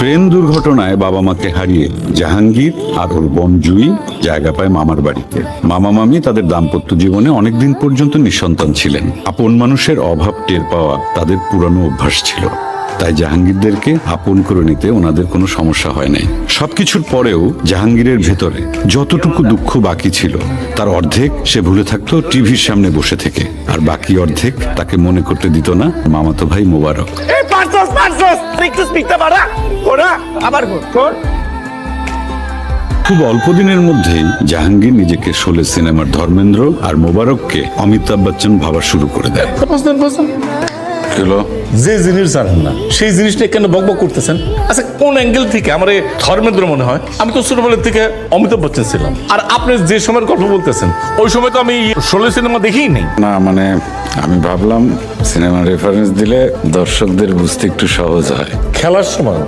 Train দুর্ঘটনায় বাবা মাকে হারিয়ে জাহাঙ্গীর আর ওর বোন জুই জায়গা পায় মামার বাড়িতে। মামা মামি তাদের দাম্পত্য জীবনে অনেকদিন পর্যন্ত নিঃসন্তান ছিলেন। আপন মানুষের অভাব টের পাওয়া তাদের পুরানো অভ্যাস ছিল। তাই জাহাঙ্গীরদেরকে আপন করে নিতে ওনাদের কোনো সমস্যা হয় নাই। সবকিছুর পরেও জাহাঙ্গীরের ভেতরে যতটুকু দুঃখ বাকি ছিল তার অর্ধেক সে ভুলে থাকতো টিভির সামনে বসে থেকে। আর বাকি অর্ধেক তাকে মনে করতে দিত না মামাতো ভাই মোবারক। খুব অল্প দিনের মধ্যেই জাহাঙ্গীর নিজেকে শোলে সিনেমার ধর্মেন্দ্র আর মোবারককে অমিতাভ বচ্চন ভাবা শুরু করে দেয়। যে জিনিস জানেন না সেই জিনিসটা কেন বকবক করতেছেন? আচ্ছা কোন অ্যাঙ্গেল থেকে? আমার এই ধর্মেন্দ্র মনে হয়। আমি তো ছোটবেলার থেকে অমিতাভ বচ্চন ছিলাম। আর আপনি যে সময়ের গল্প বলতেছেন ওই সময় তো আমি ষোলো সিনেমা দেখেই নেই। না মানে আমি ভাবলাম সিনেমা রেফারেন্স দিলে দর্শকদের বুঝতে একটু সহজ হয়। খেলার সময়।